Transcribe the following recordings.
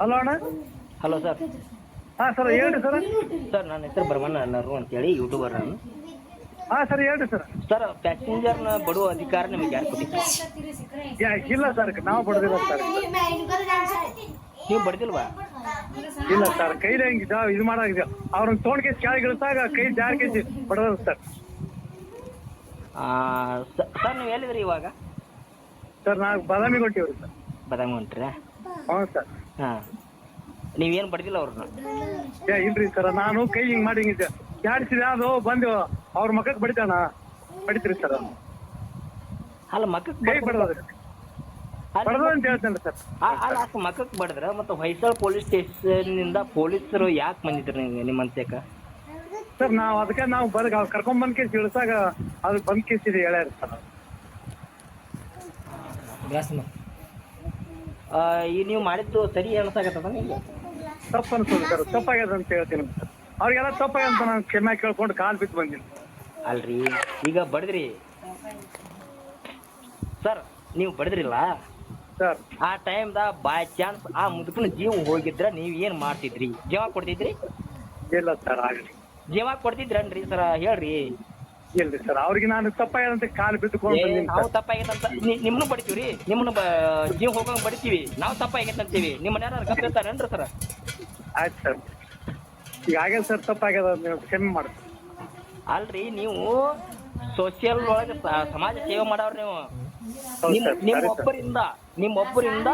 Hello ಅಣ್ಣ? Hello sir. ಹಾಂ sir ಹೇಳ್ರಿ ಸರ್. ಸರ್ ನನ್ನ ಹೆಸರು ಬರ್ಮಣ್ಣ ಅನ್ನರು ಅಂತೇಳಿ ಯೂಟ್ಯೂಬರ್ ನಾನು. ಹಾಂ ಸರ್ ಹೇಳ್ರಿ ಸರ್. ಸರ್ ಪ್ಯಾಸೆಂಜರ್ನ ಬಡುವ ಅಧಿಕಾರ ನಿಮಗೆ ಯಾರು ಕೊಟ್ಟಿದ್ದೀರಿ ಇಲ್ಲ ಸರ್ ನಾವು ಬಡದಿಲ್ಲ ಸರ್. ನೀವು ಬಡ್ದಿಲ್ವಾ? ಇಲ್ಲ ಸರ್ ಕೈಲಿ ಹಿಂಗೆ ಇದು ಮಾಡಾಗಿದೆ ಅವ್ರನ್ನ ತೊಗೊಂಡ್ ಕೇಸ್ ಕೆಳಗೆ ಇಳಿಸಾಗ ಕೈ ಜಾರಿ ಕೇಸಿ ಬಡದ ಸರ್. ಸರ್ ನೀವು ಹೇಳಿದ್ರಿ ಇವಾಗ? ಸರ್ ನಾವು ಬಾದಾಮಿ ಕೊಟ್ಟಿವ್ರಿ ಸರ್. ಬದಾಮಿ ಹೊಂಟ್ರಿ? ಹಾಂ ಸರ್. ಹಾಂ. ನೀವೇನು ಬಡ್ದಿಲ್ಲ ಅವ್ರನ್ನ? ಏ ಇಲ್ರಿ ಸರ್ ನಾನು ಕೈ ಹಿಂಗೆ ಮಾಡಿ ಹಿಂಗೆ ಜಾಡಿಸಿದೆ ಅದು? ಬಂದು ಅವ್ರ ಮಕ್ಕಕ್ಕೆ ಬಡಿತಾನ? ಬಡಿತೀರಿ ಸರ್ ಅಲ್ಲ ಮಕ್ಕಕ್ಕೆ ಕೈ ಬಡದ್ರಿ ಬಡದ ಅಂತ ಹೇಳ್ತೇನೆ ಸರ್. ಅಲ್ಲ ಅಷ್ಟು ಮಕ್ಕಕ್ಕೆ ಬಡದ್ರ ಮತ್ತು ಹೊಯ್ಸಳ ಪೊಲೀಸ್ ಸ್ಟೇಷನ್ನಿಂದ ಪೊಲೀಸರು ಯಾಕೆ ಬಂದಿದ್ರು ನಿಮ್ಗೆ ನಿಮ್ಮ ಅಂತ್ಯಕ್ಕೆ ಸರ್ ನಾವು ಅದಕ್ಕೆ ನಾವು ಬರ್ ಕರ್ಕೊಂಡ್ ಬಂದ್ ಕೇಸ್ ಇಳಿಸಾಗ ಅದು ಬಂದ್ ಕೇಸ್ ಇದೆ ಹೇಳ್ಯಾರ ಸರ್ ಆ, ಈ ನೀವು ಮಾಡಿದ್ದು ಸರಿ ಅನ್ಸಾಕತ್ತದ ನಿಮಗೆ? ತಪ್ಪು ಅನ್ಸೋದು ಸರ್ ತಪ್ಪಾಗ್ಯದ ಅಂತ ಹೇಳ್ತೀನಿ ಸರ್ ಅವ್ರಿಗೆಲ್ಲ ತಪ್ಪಾಗ್ಯದ ಅಂತ ನಾನು ಕ್ಷಮೆ ಕೇಳ್ಕೊಂಡು ಕಾಲ್ ಬಿದ್ದು ಬಂದಿನಿ. ಅಲ್ರಿ ಈಗ ಬಡದ್ರಿ. ಸರ್ ನೀವು ಬಡದ್ರಿಲ್ಲ? ಸರ್. ಆ ಟೈಮ್ದಾಗ ಬಾಯ್ ಚಾನ್ಸ್ ಆ ಮುದುಕನ ಜೀವ ಹೋಗಿದ್ರ ನೀವು ಏನು ಮಾಡ್ತಿದ್ರಿ? ಜೀವ ಕೊಡ್ತಿದ್ರಿ? ಇಲ್ಲ ಸರ್ ಆಗಲಿ. ಜೀವ ಕೊಡ್ತಿದ್ರನ್ರಿ ಸರ್? ಹೇಳ್ರಿ. ಇಲ್ರಿ ಸರ್? ಅವ್ರಿಗೆ ನಾನು ತಪ್ಪಾಗ್ಯದ ಅಂತ ಕಾಲ್ ಬಿದ್ದುಕೊಂಡು ಏ, ಬಂದಿನಿ ನಾವು ಸರ್. ತಪ್ಪಾಗೈತಂತ ನಿಮ್ಮನ್ನು ಬಡಿತೀವ್ರಿ? ನಿಮ್ಮನ್ನ ಜೀವ ಹೋಗಂಗ್ ಬಡಿತೀವಿ. ನಾವು ತಪ್ಪಾಗೈತೆ ಅಂತೀವಿ. ನಿಮ್ಮ ಯಾರು ಗಪ್ ಇರ್ತಾರೇನ್ರಿ ಸರ್? ಆಯ್ತು ಸರ್. ಈಗ ಆಗ್ಯದ ಸರ್ ತಪ್ಪಾಗ್ಯದ? ನೀವು ಕ್ಷಮೆ ಮಾಡಿ ಅಲ್ರಿ ನೀವು ಸೋಷಿಯಲ್ ಒಳಗೆ ಸ- ಸಮಾಜ ಸೇವೆ ಮಾಡವ್ರ ನೀವು. ಹೌದು ನಿಮ್ ಸರ್ ನಿಮ್ಮ ಸರಿ ಸರ್. ಒಬ್ಬರಿಂದ ನಿಮ್ಮ ಒಬ್ಬರಿಂದ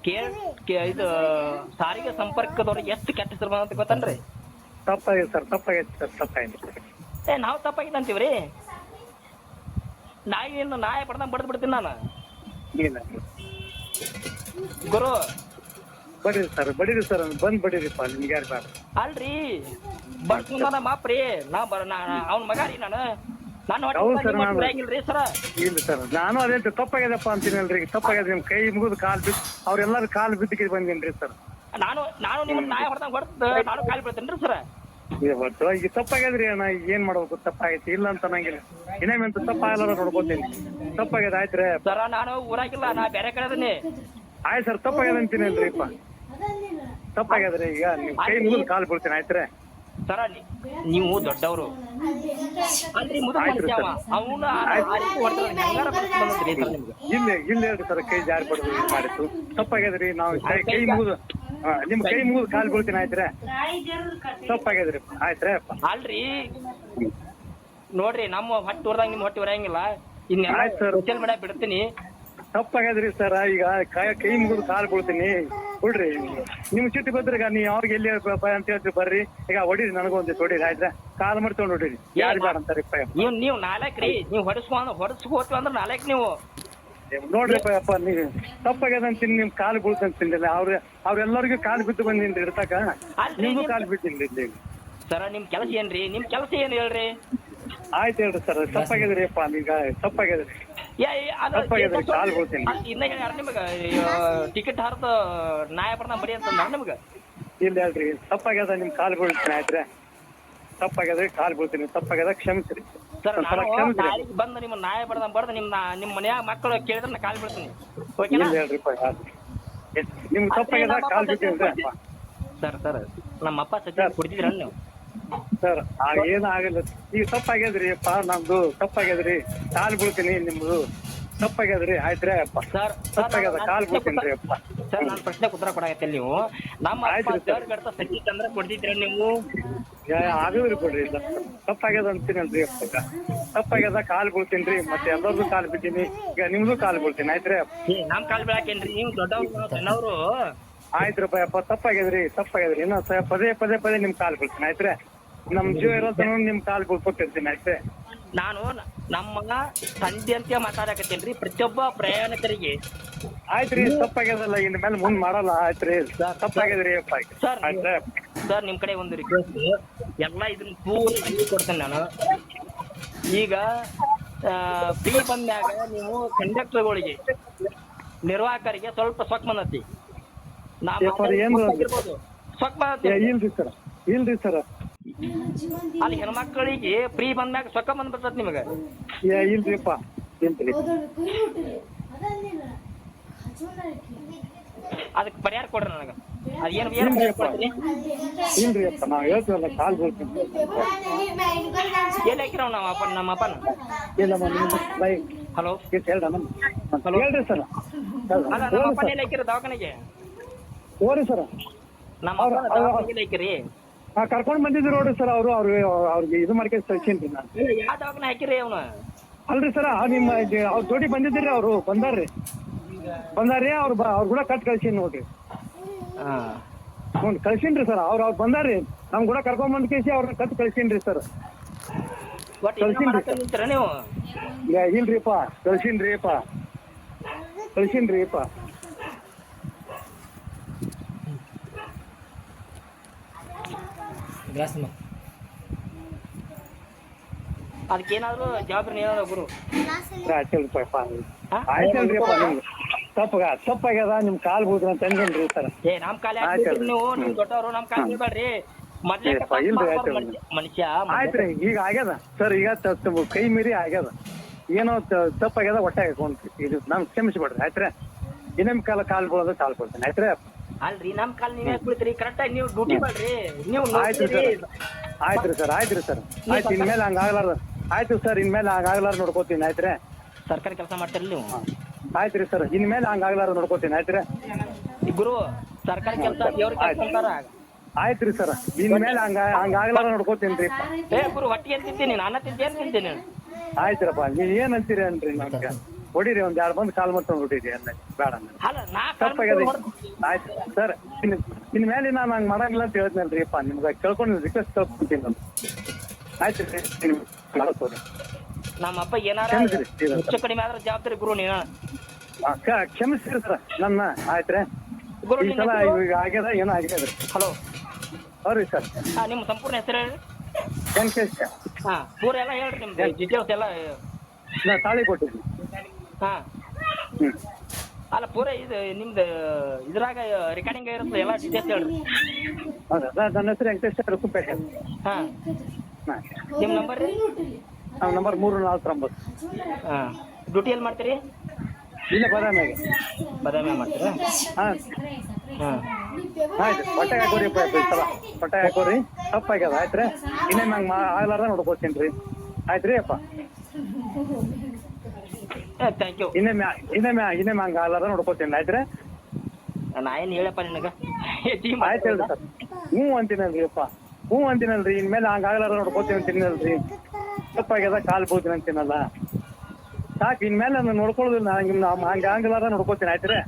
ಕೇಳ್ ಕೇ- ಇದು ಸಾರಿಗೆ ಸಂಪರ್ಕದವ್ರಿಗೆ ಎಷ್ಟು ಕೆಟ್ಟ ಸರ್ ಬಂದಂತ ಗೊತ್ತನ್ರಿ? ತಪ್ಪಾಗಿದೆ ಸರ್ ತಪ್ಪಾಗೈತೆ ಸರ್ ತಪ್ಪಾಗಿದೆ. ಏ ನಾವು ತಪ್ಪಾಗಿತ್ತು ಅಂತೀವ್ರಿ? ನಾಯಿಯನ್ನು ನಾಯಿ ಪಡ್ದಂಗೆ ಬಡ್ದು ಬಿಡ್ತೀನಿ ನಾನು. ಇಲ್ಲ. ಗುರು. ಬಡೀರಿ ಸರ್ ಬಡೀರಿ ಸರ್ ಬಂದ್ ಬಡೀರಿಪ್ಪ ನಿಮ್ಗೆ ಯಾರು ಬೇಡ ಅಲ್ರಿ ಬಡ್ಕೊಂಡ ಮಾಪ್ರಿ ನಾ ಬರ ಅವ್ನ ಮಗ ರೀ ನಾನು. ನಾನು ಹೌದು ನಾನು- ಹೊಟ್ಟೆ ಸರ. ಇಲ್ಲ ಸರ್ ನಾನು ಅದೇ ತಪ್ಪಾಗ್ಯದಪ್ಪ ಅಂತೀನಲ್ರಿ ತಪ್ಪಾಗ್ಯದ ನಿಮ್ ಕೈ ಮುಗಿದು ಕಾಲ್ ಬಿದ್ದು ಅವ್ರೆಲ್ಲಾರು ಕಾಲ್ ಬಿದ್ದಕ್ಕೆ ಬಂದೀನಿ ಸರ್. ನಾನು ನಾನು ನಿಮ್ಮ ನಾಯಿ ಹೊಡ್ದಂಗೆ ಹೊಡೆದು ನಾನು ಕಾಲು ಬೀಳ್ತೇನೆ ಸರ. ಇವತ್ತು ಈಗ ತಪ್ಪಾಗ್ಯದ್ರಿ ಅಣ್ಣ ಈಗ ಏನ್ ಮಾಡ್ಬೇಕು? ತಪ್ಪಾಗೈತಿ ಇಲ್ಲ ಅಂತ ಅನ್ನಂಗಿಲ್ಲ. ಇನ್ನೇಮ್ ಅಂತ ತಪ್ಪಾಗಲ್ಲ ನೋಡ್ಕೋತೀನಿ. ತಪ್ಪಾಗ್ಯದ ಆಯ್ತ್ರಿ? ಸರ ನಾನು ಊರಾಗಿಲ್ಲ ನಾ ಬೇರೆ ಕಡೆ ಅದೀನಿ. ಆಯ್ತು ಸರ್ ತಪ್ಪಾಗ್ಯದ ಅಂತೀನಲ್ರಿ ಅಪ್ಪ ತಪ್ಪಾಗ್ಯದ್ರಿ ಈಗ ನಿಮ್ ಕೈ ಮುಗಿದು ಕಾಲ್ ಬೀಳ್ತೀನಿ ಆಯ್ತ್ರಿ? ಸರ ನೀವು ದೊಡ್ಡವರು. ಅಲ್ರಿ ಇಲ್ಲ ಇಲ್ಲ ಹೇಳ್ರಿ ಸರ್ ಕೈ ಜಾರಿ ಪಡೆದು ಮಾಡಿತ್ತು ತಪ್ಪಾಗ್ಯದ್ರಿ ನಾವು ಕೈ ಕೈ ಮುಗಿದು ಹಾ, ನಿಮ್ ಕೈ ಮುಗಿದು ಕಾಲ್ ಬೀಳ್ತೀನಿ ಆಯ್ತ್ರೆ? ತಪ್ಪಾಗ್ಯದ್ರಿ ಆಯ್ತ್ರ? ಅಪ್ಪ ಅಲ್ರಿ. ನೋಡ್ರಿ ನಮ್ಮ ಹೊಟ್ಟೆ ಹೊರದಾಗ ನಿಮ್ ಹೊಟ್ಟೆ ಹೊರಂಗಿಲ್ಲ ಇನ್ನೆಲ್ಲ ಆಯ್ತ್ ಮೀಡಿಯಾ ಬಿಡ್ತೀನಿ. ತಪ್ಪಾಗ್ಯದ್ರಿ ಸರ್ ಈಗ ಕೈ ಕೈ ಮುಗಿದು ಕಾಲ್ ಬೀಳ್ತೀನಿ. ಬಿಡ್ರಿ ನಿಮ್ ಸಿಟ್ಟು ಬಂದ್ರಿಗ ನೀ ಅವ್ರಿಗೆ ಎಲ್ಲಿ ಬ- ಬ- ಅಂತ ಹೇಳ್ತೀರಿ ಬರ್ರಿ. ಈಗ ಹೊಡೀರಿ ನನಗೊಂದು ಹೊಡೀರಿ ಆಯ್ತಾ ಕಾಲ್ ಮಾಡ್ತೀವಿ ನೋಡ್ರಿ ಹೊಡೀರಿ. ಯಾರು ಬೇಡ ಅಂತಾರಿ ನೀವ್ ನೀವ್ ನಾಲ್ಕು ರೀ ನೀವು ಹೊಡಸ್ಕೊಂಡ್ ಹೊಡಸ್ಕೋತೀವಿ ಅಂದ್ರೆ ನಾಲ್ಕ್ ನೀವು. ನೋಡ್ರಿ ಅಪ್ಪ ನೀವು ತಪ್ಪಾಗ್ಯದ ಅಂತೀನಿ ನಿಮ್ ಕಾಲು ಬೀಳ್ತಂತಿಲ್ಲ ಅವ್ರ ಅವ್ರೆಲ್ಲರಿಗೂ ಕಾಲು ಬಿದ್ದು ಬಂದಿನ್ರಿ ಇರ್ತಕ? ಅಲ್ರಿ, ನಿಮ್ಗೂ ನಿಮ್- ಕಾಲು ಇಲ್ಲಿ ಸರ ನಿಮ್ ಕೆಲಸ ಏನ್ರಿ? ನಿಮ್ ಕೆಲಸ ಏನ್ ಹೇಳ್ರಿ? ಆಯ್ತು ಹೇಳ್ರಿ ಸರ್ ತಪ್ಪಾಗ್ಯದ್ರಿ ಅಪ್ಪ ಈಗ ತಪ್ಪಾಗ್ಯದ್ರಿ. ಏ, ಏ, ತಪ್ಪಾಗ್ಯದ್ರಿ, ಕಾಲ್ ಬೀಳ್ತೀನಿ. ಅಲ್ಲ, ಇನ್ನ ಯಾರು ನಿಮಗ? ಟಿಕೆಟ್ ಹಾರದ ನಾಯ ಬರ್ದ ಬಡಿ ಅಂತ ನಿಮ್ಗ? ಇಲ್ಲ ಹೇಳ್ರಿ ತಪ್ಪಾಗ್ಯದ ನಿಮ್ ಕಾಲು ಬೀಳ್ತೀನಿ ಆಯ್ತ್ರಿ. ತಪ್ಪಾಗ್ಯದ್ರಿ ಕಾಲು ಬೀಳ್ತೀನಿ. ತಪ್ಪಾಗ್ಯದ ಕ್ಷಮಿಸ್ರಿ. ಸರ್ ನಾನು ನಾಳೆಗೆ ಬಂದು ನಿಮ್ಮ ನಾಯ ಬಡ್ದ ಬಡ್ದು ನಿಮ್ಮ ನಿಮ್ಮ ಮನ್ಯಾಗ ಮಕ್ಕಳು ಕೇಳಿದ್ರೆ ನಾ ಕಾಲ್ ಬಿಡ್ತೀನಿ. ಓಕೆನಾ? ಇಲ್ಲ ಹೇಳ್ರಿ ನಿಮ್ಗೆ ತಪ್ಪಾಗ್ಯದ ಕಾಲು ಬಿದ್ದೀನಿ ಸರ್ ಸರ್ ನಮ್ಮ ಅಪ್ಪ ಸದ್ಯ ಕುಡಿತಿದ್ರ ನೀವು? ಸರ್ ಆ ಆಗಲ್ಲ. ಈಗ ತಪ್ಪಾಗ್ಯದ್ರಿ ಅಪ್ಪ ನಮ್ದು ತಪ್ಪಾಗ್ಯದ್ರಿ. ಕಾಲು ಬೀಳ್ತೀನಿ ನಿಮ್ದು. ತಪ್ಪಾಗ್ಯದ್ರಿ? ಆಯ್ತ್ರಿ ಅಪ್ಪ. ಸರ್ ತಪ್ಪಾಗ್ಯದ ಕಾಲ್ ಬೀಳ್ತೀನಿ ಅಪ್ಪ. ಸರ್ ನಾನು ಪ್ರಶ್ನೆ ಉತ್ತರ ಕೊಡಾಕತ್ತಿಲ್ಲ ನೀವು. ನಮ್ಮ ಆಯ್ತ್ರಿ ಸರ್. ಗಡ್ತ ಸಜ್ಜಿ ತಂದ್ರೆ ಕೊಡ್ತಿದ್ರ ನೀವು? ಆಗದ್ರಿ ಬಿಡ್ರಿ ಇಲ್ಲ ತಪ್ಪಾಗ್ಯದ ಅಂತೀನಲ್ರಿ ಅಪ್ಪ. ತಪ್ಪಾಗ್ಯದ ಕಾಲ್ ಬೀಳ್ತೀನಿ ಮತ್ತೆ ಎಲ್ಲರದು ಕಾಲ್ ಬಿದ್ದೀನಿ ಈಗ ನಿಮ್ದು ಕಾಲ್ ಬೀಳ್ತೀನಿ. ಆಯ್ತ್ರಿ ನಮ್ ಕಾಲ್ ಬೀಳಾಕೇನ್ರಿ? ನೀವು ದೊಡ್ಡವ್ರು ಸಣ್ಣವ್ರು. ಆಯ್ತ್ರಿ ಅಪ್ಪ. ತಪ್ಪಾಗ್ಯದ್ರಿ ತಪ್ಪಾಗ್ಯದ್ರಿ. ಇನ್ನೊಂದ್ ಪದೇ ಪದೇ ಪದೇ ನಿಮ್ ಕಾಲ್ ಬೀಳ್ತೀನಿ. ಆಯ್ತ್ರಿ? ನಮ್ ಜೀವ ಇರೋ ತನಕ ನಿಮ್ ಕಾಲ್ ಬೀಳ್ಕೊತಿರ್ತೀನಿ ಆಯ್ತ್ರಿ? ನಾನು ನಮ್ಮ ತಂದೆ ಅಂತ ಮಾತಾಡಕತ್ತೇನ್ರಿ ಪ್ರತಿಯೊಬ್ಬ ಪ್ರಯಾಣಿಕರಿಗೆ. ಆಯ್ತ್ರಿ ತಪ್ಪಾಗ್ಯದಲ್ಲ ಇನ್ ಮೇಲೆ ಮುಂದ್ ಮಾಡಲ್ಲ. ಆಯ್ತ್ರಿ ತಪ್ಪಾಗ್ಯದ್ರಿ ಅಪ್ಪ. ಸರ್ ಸರ್ ನಿಮ್ ಕಡೆ ಒಂದು ರಿಕ್ವೆಸ್ಟ್ ಎಲ್ಲ ಇದನ್ನ ಪೂರ್ತಿ ಕೊಡ್ತೇನೆ ನಾನು. ಈಗ ಫ್ರೀ ಬಂದಾಗ ನೀವು ಕಂಡಕ್ಟರ್ಗಳಿಗೆ ನಿರ್ವಾಹಕರಿಗೆ ಸ್ವಲ್ಪ ಸೊಕ್ ಬಂದತಿ. ನಾ. ಸೊಕ್ ಬಂದತಿ. ಇಲ್ರಿ ಸರ್. ಇಲ್ರಿ ಸರ್. ಅಲ್ಲಿ ಹೆಣ್ಮಕ್ಳಿಗೆ ಫ್ರೀ ಬಂದ್ಮ್ಯಾಗ ಸೊಕ್ಕ ಬಂದ್ಬಿಡ್ತದ ನಿಮಗೆ. ಏ ಇಲ್ರಿಪ್ಪ. ಇಲ್ರಿ ಅದಕ್ಕೆ ಪರಿಹಾರ ಕೊಡ್ರಿ ನನಗೆ. ಅದೇನು ಏನು ಕೊಡ್ತೀರಿ ಇಲ್ರಿ ಅಪ್ಪ ನಾವ್ ಹೇಳ್ತೀವಲ್ಲ ಕಾಲ್ ಬೀಳ್ತೀನಿ ಎಲ್ಲಿ ಹಾಕಿರವ್ ನಮ್ಮ ಅಪ್ಪ ನಮ್ಮ ಅಪ್ಪನ? ಇಲ್ಲಮ್ಮ ನಿಮ್ಮ ಬೈ. ಹಲೋ? Case hello? ಹೇಳ್ರಿ ಸರ್. ಅಲ್ಲ ನಮ್ಮ ಅಪ್ಪನ ಎಲ್ಲಿ ಹಾಕಿರ ದವಾಖಾನೆಗೆ? ಹೋರಿ ಸರ್. ನಮ್ಮ ಅಪ್ಪನ ದವಾಖಾನೆಗೆ ಹಾಕಿರಿ? ಕರ್ಕೊಂಡ್ ಬಂದಿದ್ರು ನೋಡ್ರಿ ಸರ್ ಅವರು ಅವ್ರಿಗೆ ಅವ್ರಿಗೆ ಇದು ಮಾಡ್ಕೆ ಸಚಿನ್ರಿ ನಾನು. ಯಾವ ದವಾಖಾನೆ ಹಾಕಿರಿ ಅವನು? ಅಲ್ರಿ ಸರ್ ನಿಮ್ಮ ಅವ್ರ ಜೋಡಿ ಬಂದಿದ್ದೀರಿ ಅವರು ಬಂದಾರ್ರಿ. ಬಂದಾರ್ರಿ ಅವ್ರು ಬ- ಅವ್ರ ಕೂಡ ಕಟ್ ಕಳ್ಸೀನಿ ನೋಡ್ರಿ. ಹ್ಮ್ ಹ್ಞೂ ಕಳ್ಸೀನ್ರಿ ಸರ್ ಅವ್ರು ಅವ್ರು ಬಂದಾರ್ರಿ. ನಮ್ ಕೂಡ ಕರ್ಕೊಂಡ್ ಬಂದ್ ಕೇಸಿ ಅವ್ರನ್ನ ಕಟ್ ಕಳ್ಸೀನ್ರಿ ಸರ್. ಒಟ್ಟು ಏನೋ ಕಳ್ಸೀನ್ರಿ ಮಾಡಕ್ಕೆ ನಿಂತೀರ ನೀವು? ಇಲ್ರಿಪ್ಪ ಕಳ್ಸೀನ್ರಿಪ್ಪ ಕಳ್ಸೀನ್ರಿಪ್ಪ ಅದಕ್ಕೇನಾದ್ರು ಜವಾಬ್ದಾರಿ ಏನಾದ್ರು ಗುರು ತಪ್ಪಗ ತಪ್ಪಾಗ್ಯದ ನಿಮ್ ಕಾಲ್ ಬೂದ್ರ ಅಂತ ಸರ್ ಏ ನಮ್ ಕಾಲ ಆಯ್ತು. ನೀವು ನೀವು ದೊಡ್ಡವರು ನಮ್ ಕಾಲ. ಮನುಷ್ಯ- ಆಯ್ತ್ರಿ ಈಗ ಆಗ್ಯದ. ಸರ್ ಈಗ ಕೈ ಮೀರಿ ಆಗ್ಯದ. ಏನೋ ತಪ್ಪಾಗ್ಯದ ಒಟ್ಟಾಗ ಇದು ನಮ್ ಕ್ಷಮಿಸ್ಬಿಡ್ರಿ ಆಯ್ತ್ರಿ ಇನ್ನೊಮ್ಮೆ ಕಾಲ ಕಾಲ್ ಬೀಳೋದು ಕಾಲ್ ಕೊಡ್ತೇನೆ ಆಯ್ತ್ರಿ ಅಲ್ರಿ ನಮ್ ಕಾಲ್ ನೀವ್ ಯಾಕೆ ಬಿಡ್ತೀರಿ ಕರೆಕ್ಟ್ ಆಗಿ ನೀವು ಡ್ಯೂಟಿ ಮಾಡ್ರಿ. ನೀವು ಆಯ್ತು ಸರ್ ಸರ್ ಆಯ್ತ್ರಿ ಸರ್ ಆಯ್ತ್ರಿ ಸರ್. ಆಯ್ತು ಇನ್ಮೇಲೆ ಹಂಗ ಆಗ್ಲಾರ ಆಯ್ತು ಸರ್ ಇನ್ಮೇಲೆ ಹಂಗ ಆಗ್ಲಾರ ನೋಡ್ಕೋತೀನಿ ಆಯ್ತ್ರಿ? ಸರ್ಕಾರಿ ಕೆಲಸ ಮಾಡ್ತೀರಿ ನೀವು? ಆಯ್ತ್ರಿ ಸರ್ ಇನ್ಮೇಲೆ ಹಂಗ ಆಗ್ಲಾರ ನೋಡ್ಕೋತೀನಿ ಆಯ್ತ್ರಿ? ರೀ ಗುರು ಸರ್ಕಾರಿ ಕೆಲಸ ದೇವ್ರ ಕೆಲಸ ಆಯ್ತು. ಅಂತಾರ ಆಯ್ತ್ರಿ ಸರ್ ಇನ್ಮೇಲೆ ಹಂಗ ಹಂಗ ಆಗ್ಲಾರ ನೋಡ್ಕೋತೀನಿ ರೀ ಏ ಗುರು ಹೊಟ್ಟಿಗೆ ತಿಂತೀನಿ? ನಾನು ತಿಂತೀನಿ ಏನ್ ತಿಂತೀನಿ? ಆಯ್ತ್ರಪ್ಪ ನೀವ್ ಏನ್ ಅಂತೀರಿ ಅನ್ರಿ ನಮ್ಗೆ? ಹೊಡಿರಿ ಒಂದ್ ಎರಡ್ ಬಂದ್ ಕಾಲ್ ಮಾಡ್ಕೊಂಡು ಹೊಡಿರಿ ಅಲ್ಲ ಬೇಡ ಅಂದ್ರೆ ಅಲ್ಲ ನಾ ತಪ್ಪಾಗ್ಯದ ಆಯ್ತು. ಸರ್ ಇನ್ ಇನ್ ಮೇಲೆ ನಾನು ಹಂಗ್ ಮಾಡಂಗಿಲ್ಲ ಅಂತ ಹೇಳಿದ್ನಲ್ರಿ ಅಪ್ಪ. ನಿಮ್ಗೆ ಕೇಳ್ಕೊಂಡು ರಿಕ್ವೆಸ್ಟ್ ಕೇಳ್ಕೊಂತೀನಿ ನಾನು. ಆಯ್ತು ರೀ ನಿಮ್ಗೆ ಮಾಡ್ಕೊಡಿ. ನಮ್ಮ ಅಪ್ಪ ಏನಾರ ಕ್ಷಮಿಸ್ರಿ, ಶ್ರೀಧರ್ ಹೆಚ್ಚು ಕಡಿಮೆ ಆದ್ರೆ ಜವಾಬ್ದಾರಿ ಗುರು ನೀನು. ಆ, ಕ- ಕ್ಷಮಿಸ್ತೀರಿ ಸರ್ ನನ್ನ ಆಯ್ತ್ರಿ ಗುರು ಈ ಸಲ ಈಗ ಆಗ್ಯದ ಏನೋ ಆಗ್ಯದ. ಹಲೋ. ಹೌದ್ರಿ ಸರ್. ಹಾ ನಿಮ್ಮ ಸಂಪೂರ್ಣ ಹೆಸರು ಹೇಳಿ. ಕೇಸ್ ಹಾ ಪೂರ ಎಲ್ಲ ಹೇಳ್ರಿ ನಿಮ್ದು. ಡೀಟೇಲ್ಸ್ ಎಲ್ಲ ನಾ ತಾಳಿ ಕೊಟ್ಟಿದ್ವಿ ಹಾ. ಅಲ್ಲ ಪೂರ ಇದು ನಿಮ್ದು ಇದ್ರಾಗ ರೆಕಾರ್ಡಿಂಗ್ ಇರುತ್ತೆ ಎಲ್ಲ ಡೀಟೇಲ್ಸ್ ಹೇಳ್ರಿ. ಹೌದಾ? ನಾ- ನನ್ನ ಹೆಸರು ವೆಂಕಟೇಶ್ ರುಕುಪೇಟೆ ಹಾಂ. ಹಾಂ. ನಿಮ್ಮ ನಂಬರ್ ರೀ? ನಮ್ಮ ನಂಬರ್ ಮೂರು ನಾಲ್ಕು ಒಂಬತ್ತು. ಹಾ. ಡ್ಯೂಟಿ ಎಲ್ಲಿ ಮಾಡ್ತೀರಿ? ಇಲ್ಲ ಬದಾಮಿಗೆ ಬದಾಮಿ ಮಾಡ್ತೀರಾ? ಹಾಂ. ಹಾಂ. ಆಯ್ತು ಹೊಟ್ಟೆ ಹಾಕೋರಿ ಅಪ್ಪ ಸಲ. ಹೊಟ್ಟೆ ಹಾಕೋರಿ. ತಪ್ಪಾಗ್ಯದ ಆಯ್ತ್ರಿ? ಇನ್ನೇನು ಹಂಗೆ ಮಾ ಆಗ್ಲಾರ್ದ ನೋಡ್ಕೋತೀನಿ ರೀ. ಆಯ್ತು ರೀ ಅಪ್ಪ? ಥ್ಯಾಂಕ್ ಯು ಇನ್ನೊಮ್ಮೆ ಇನ್ನೊಮ್ಮೆ ಇನ್ನೊಮ್ಮೆ ಹಂಗೆ ಆಗ್ಲಾರ್ದ ನೋಡ್ಕೋತೀನಿ. ಆಯ್ತ್ರಿ? ನಾ ಏನು ಹೇಳಪ್ಪ ನಿನಗೆ? ಆಯ್ತು ಹೇಳ್ರಿ ಸರ್. ಹ್ಞೂ ಅಂತೀನಲ್ರಿ ಅಪ್ಪ ಹ್ಞೂ ಅಂತೀನಲ್ರಿ. ಇನ್ಮೇಲೆ ಹಂಗೆ ಆಗಲಾರ ನೋಡ್ಕೋತೀನಿ ಅಂತೀನಲ್ರಿ. ತಪ್ಪಾಗ್ಯದ ಕಾಲ್ ಬೋತೀನಿ ಅಂತೀನಲ್ಲ. ಸಾಕು ಇನ್ಮೇಲೆ ನಾನು ನೋಡ್ಕೊಳ್ಳೋದಿಲ್ಲ. ಹಂಗೆ ಹಂಗೆ ಆಗ್ಲಾರ್ದ ನೋಡ್ಕೋತೀನಿ. ಆಯ್ತು ರೀ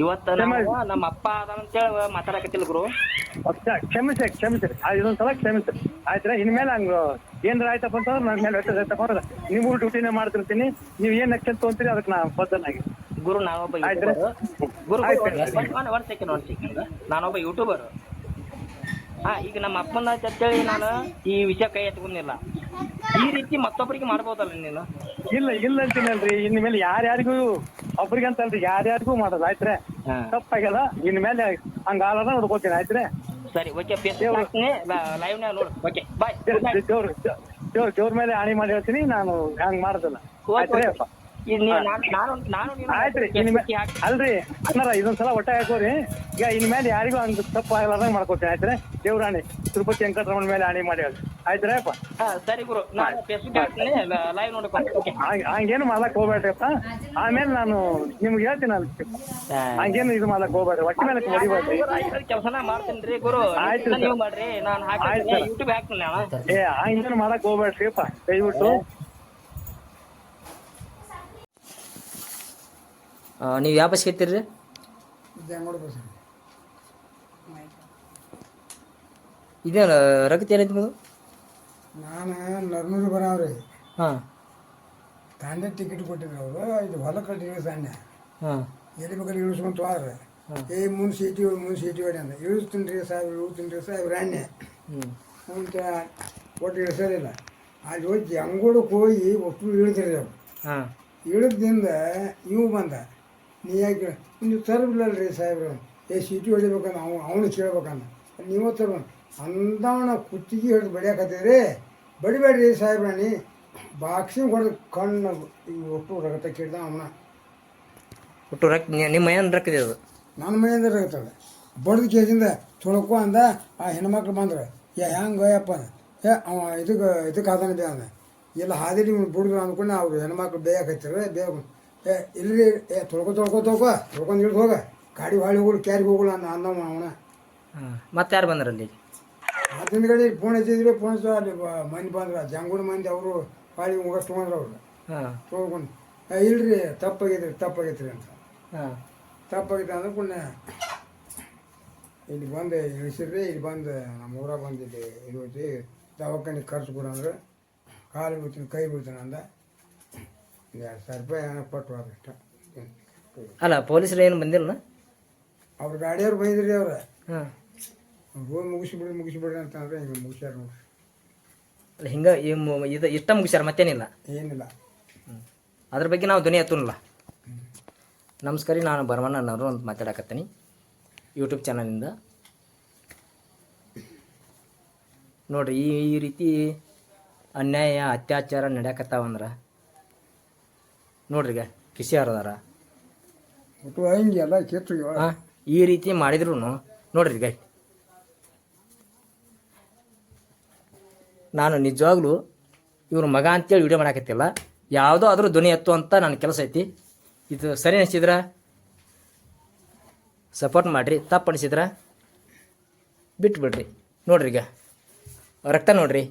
ಇವತ್ತು ನಾವು ನಮ್ಮ ಅಪ್ಪ ಅದಂತೇಳಿ ಮಾತಾಡಕತ್ತಿಲ್ಲ ಗುರು. ಕ್ಷಮಿಸಿ ಕ್ಷಮಿಸಿ. ಇದೊಂದು ಸಲ ಕ್ಷಮಿಸಿ. ಆಯ್ತಾ ಇನ್ಮೇಲೆ ಹಂಗ ಏನ್ರ ಆಯ್ತಪ್ಪ ಅಂತಂದ್ರೆ ನನ್ನ ಮೇಲೆ ವ್ಯತ್ಯಾಸ ಆಯ್ತಪ್ಪ ಅಂದ್ರೆ ನೀವು ಡ್ಯೂಟಿನೇ ಮಾಡ್ತಿರ್ತೀನಿ ನೀವು ಏನ್ ಆಕ್ಷನ್ ತಗೊಂತೀರಿ ಅದಕ್ಕೆ ನಾ ಬದ್ದನಾಗಿ ಗುರು ನಾನೊಬ್ಬ ಗುರು ಒಂದ್ ಸೆಕೆಂಡ್ ಒಂದ್ ಸೆಕೆಂಡ್ ನಾನೊಬ್ಬ ಯೂಟ್ಯೂಬರ್ ಹಾ ಈಗ ನಮ್ಮ ಅಪ್ಪನ ಅಂತೇಳಿ ನಾನು ಈ ವಿಷಯ ಕೈ ಎತ್ಕೊಂಡಿಲ್ಲ ಈ ರೀತಿ ಮತ್ತೊಬ್ಬರಿಗೆ ಮಾಡ್ಬೋದಲ್ಲ ನೀನು? ಇಲ್ಲ ಇಲ್ಲ ಅಂತೀನಲ್ರಿ. ಇನ್ಮೇಲೆ ಯಾರ್ಯಾರಿಗೂ ಒಬ್ರಿಗೆ ಅಂತಲ್ರಿ ಯಾರ್ಯಾರಿಗೂ ಮಾಡೋದು ಆಯ್ತ್ರೆ? ಹಾ. ತಪ್ಪಾಗ್ಯದ? ಇನ್ಮೇಲೆ ಹಂಗ ಆಗಲ್ಲ ನೋಡ್ಕೋತೀನಿ ಆಯ್ತ್ರೆ? ಸರಿ ಓಕೆ ದೇವ್ರು- ನೋಡು. ಓಕೆ ಬಾಯ್ ದೇವ್ರ ದೇವ್ರ ದೇವ್ರ ಮೇಲೆ ಹಾನಿ ಮಾಡಿ ಹೇಳ್ತೀನಿ ನಾನು ಹಂಗ್ ಮಾಡೋದಿಲ್ಲ. ಆಯ್ತ್ರಿ? ಅಪ್ಪ ಅಲ್ರಿ ಅಣ್ಣರ ಇದೊಂದ್ಸಲ ಹೊಟ್ಟೆ ಹಾಕೋರಿ. ಈಗ ಇನ್ಮೇಲೆ ಯಾರಿಗೂ ಹಂಗ ತಪ್ಪು ಆಗಲಾರ್ದಂಗ ಮಾಡ್ಕೊತೀನಿ ಆಯ್ತ್ರಿ? ದೇವ್ರಾಣಿ ತಿರುಪತಿ ವೆಂಕಟರಮಣ ಮೇಲೆ ಆಣಿ ಮಾಡಿ ಹೇಳಿ. ಆಯ್ತ್ರಿ ಅಪ್ಪ? ಸರಿ ಗುರು. ಲೈವ್ ನೋಡ್ಕೊಂಡು ಹಂಗೇನು ಮಾಡ್ಲಕ್ ಹೋಗ್ಬೇಡ್ರಿಪ್ಪ ಆಮೇಲೆ ನಾನು ನಿಮ್ಗೆ ಹೇಳ್ತೀನಿ ಅಲ್ಲಿ ಹಂಗೇನು ಇದು ಮಾಡ್ಲಕ್ ಹೋಗ್ಬೇಡ್ರಿ ಒಟ್ಟ ಮೇಲೆ ಹೊಡಿಬೇಡ್ರಿ. ಕೆಲಸನ ಮಾಡ್ತೀನಿ ರೀ ಗುರು ಆಯ್ತು ಮಾಡ್ರಿ ನಾನು. ಯೂಟ್ಯೂಬ್ ಹಾಕ್ತೀನಿ ಏ ಹಂಗೇನು ಮಾಡಕ್ ಹೋಗ್ಬೇಡ್ರಿಪ್ಪ ದಯವಿಟ್ಟು. ನೀವು ಯಾವ ಬಸ್ಗೆ ಐತಿರಿ ಇದೇ ರಗತ್ ಏನೈತಿ ಮದು ನಾನು ನರ್ನೂರು ಬರೋವ್ರಿ. ಹಾಂ. ತಾಂಡೆ ಟಿಕೆಟ್ ಕೊಟ್ಟಿದ್ರು ಅವರು. ಇದು ಹೊಲ ಕಟ್ಟಿದ್ರು ತಾಂಡೆ. ಹಾಂ. ಎಲ್ಲಿ ಬೇಕಾದ್ರೆ ಇಳಿಸ್ಕೊಂಡು ಹೋದ್ರೆ. ಏ ಮೂರು ಸೀಟಿ ಮೂರು ಸೀಟಿ ಹೊಡಿ ಅಂತ ಇಳಿಸ್ತೀನಿ ರೀ ಸಾಹೇಬ್ ಇಳಿಸ್ತೀನಿ ರೀ ಸಾಹೇಬ್ ರಾಣ್ಯ ಹ್ಞೂ ಅಂತ ಒಟ್ಟು ಇಳಿಸೋದಿಲ್ಲ. ಅಲ್ಲಿ ಹೋಗಿ ಅಂಗೋಡಕ್ಕೆ ಹೋಗಿ ಒಟ್ಟು ಇಳಿದ್ರಿ ಅವ್ರು. ಹಾಂ. ಇಳಿದಿಂದ ಇವು ಬಂದ. ನೀ ಯಾಕೆ ನೀವು ತರಬಿಲ್ಲಲ್ಲ ರೀ ಸಾಹೇಬ್ರು. ಏ ಸೀಟಿ ಹೊಡಿಬೇಕನ್ನ ಅವ ಅವನು ಕೇಳ್ಬೇಕನ್ನ ನೀವು ತರ ಅಂದವನ ಕುತ್ತಿಗೆ ಹಿಡಿದು ಬಡಿಯಾಕತ್ತೀರಿ. ಬಡಿಬೇಡ್ರಿ ಸಾಹೇಬ್ರಾಣಿ ಬಾಕ್ಸಿಂಗ್ ಹೊಡೆದು ಕಣ್ಣು ಒಟ್ಟು ರಗತ ಕೇಳ್ದ ಅವನ. ಒಟ್ಟು ರಕ್ ನಿಮ್ಮ ಮೈಯನ್ ರೊಕ್ಕ ಇದೆ ಅದು. ನನ್ನ ಮನೆಯಿಂದ ರಗತ್ತದ ಬಡ್ದು ಕೇಸಿಂದ ತೊಳ್ಕೊ ಅಂದ ಆ ಹೆಣ್ಮಕ್ಳು ಬಂದ್ರೆ ಏ ಹೆಂಗೆ ಯಪ್ಪ ಏ ಅವ ಇದಕ್ಕೆ ಇದಕ್ಕೆ ಆದಾನ ಬೇ ಅಂದ. ಇಲ್ಲ ಹಾದಿಲಿ ಬಿಡುದು ಅಂದ್ಕೊಂಡು ಅವ್ರು ಹೆಣ್ಮಕ್ಳು ಬೇಯಕೈತಾರೆ ಬೇಗ ಏ ಇಲ್ಲಿ ಏ ತೊಳ್ಕೊ ತೊಳ್ಕೊ ತೊಳ್ಕೊ. ತೊಳ್ಕೊಂಡು ಇಳ್ದು ಹೋಗ. ಗಾಡಿ ಹೊಳಿ ಹೋಗಿ ಕ್ಯಾರಿಗೆ ಹೋಗಲ್ಲ ಅಂದ ಅವ್ನ. ಮತ್ತೆ ಯಾರು ಬಂದ್ರ ಅಲ್ಲಿ ಆ ಕಡೆ ಫೋನ್ ಹಚ್ಚಿದ್ರೆ ಫೋನ್ ಹಚ್ಚ ಅಲ್ಲಿ ಮಂದಿ ಬಂದ್ರೆ. ಜಂಗೂಡ ಮಂದಿ ಅವರು ಹೊಳಿ ಮುಗಿಸ್ ತೊಗೊಂಡ್ರು ಅವ್ರು. ಹಾಂ. ತೊಳ್ಕೊಂಡು ಇಲ್ರಿ ತಪ್ಪಾಗೈತ್ರಿ ತಪ್ಪಾಗೈತ್ರಿ ಅಂತ. ಹಾಂ. ತಪ್ಪಾಗಿತ್ತು ಅಂದ್ರೆ ಪುಣ್ಯ. ಇಲ್ಲಿ ಬಂದು ಇಳಿಸಿದ್ರಿ ಇಲ್ಲಿ ಬಂದು ನಮ್ಮ ಊರಾಗ ಬಂದಿದ್ದೆ ಇಲ್ಲಿ ಇಳಿಸಿ ದವಾಖಾನೆ ಖರ್ಚು ಕೊಡಂದ್ರೆ ಕಾಲು ಬೀಳ್ತೀನಿ ಕೈ ಬೀಳ್ತೀನಿ ಅಂದ. ಎರಡು ಸಾವಿರ ರೂಪಾಯಿ ಏನೋ ಕೊಟ್ಟು ಅದಷ್ಟ ಅಲ್ಲ ಪೊಲೀಸರು ಏನು ಬಂದಿಲ್ಲ ಅವ್ರ ಗಾಡಿಯವ್ರು ಬೈದ್ರಿ ಅವ್ರ. ಹಾಂ. ಹೋಗಿ ಮುಗಿಸಿಬಿಡ್ರಿ ಮುಗಿಸಿಬಿಡ್ರಿ ಅಂತಂದ್ರೆ ಹಿಂಗೆ ಮುಗಿಸ್ಯಾರ ನೋಡ್ರಿ ಅಲ್ಲ ಹಿಂಗೆ ಇದು ಇಷ್ಟ ಮುಗಿಸ್ಯಾರ ಮತ್ತೇನಿಲ್ಲ? ಏನಿಲ್ಲ. ಅದ್ರ ಬಗ್ಗೆ ನಾವು ಧ್ವನಿ ಎತ್ತನಲ್ಲ? ನಮಸ್ಕಾರ ರೀ ನಾನು ಬರವಣ್ಣನವರು ಅಂತ ಮಾತಾಡಕತ್ತೀನಿ. ಯೂಟ್ಯೂಬ್ ಚಾನಲಿಂದ. ನೋಡ್ರಿ ಈ ಈ ರೀತಿ ಅನ್ಯಾಯ ಅತ್ಯಾಚಾರ ನಡೆಯಕತ್ತಾವಂದ್ರೆ ನೋಡ್ರಿ ಈಗ ಕಿಸಿ ಅದಾರ ಒಟ್ಟು ಹಿಂಗೆ ಎಲ್ಲ ಕಿತ್ತು ಹಾಂ ಈ ರೀತಿ ಮಾಡಿದ್ರು ನೋಡ್ರಿ ಗೈ ನಾನು ನಿಜವಾಗ್ಲೂ ಇವ್ರ ಮಗ ಅಂತೇಳಿ ವಿಡಿಯೋ ಮಾಡಾಕತ್ತಿಲ್ಲ. ಯಾವುದೋ ಆದರೂ ಧ್ವನಿ ಎತ್ತು ಅಂತ ನನ್ನ ಕೆಲಸ ಐತಿ. ಇದು ಸರಿ ಅನಿಸಿದ್ರ? ಸಪೋರ್ಟ್ ಮಾಡಿರಿ ತಪ್ಪು ಅನಿಸಿದ್ರ? ಬಿಟ್ಬಿಡ್ರಿ. ನೋಡ್ರಿ ಈಗ ರಕ್ತ ನೋಡ್ರಿ.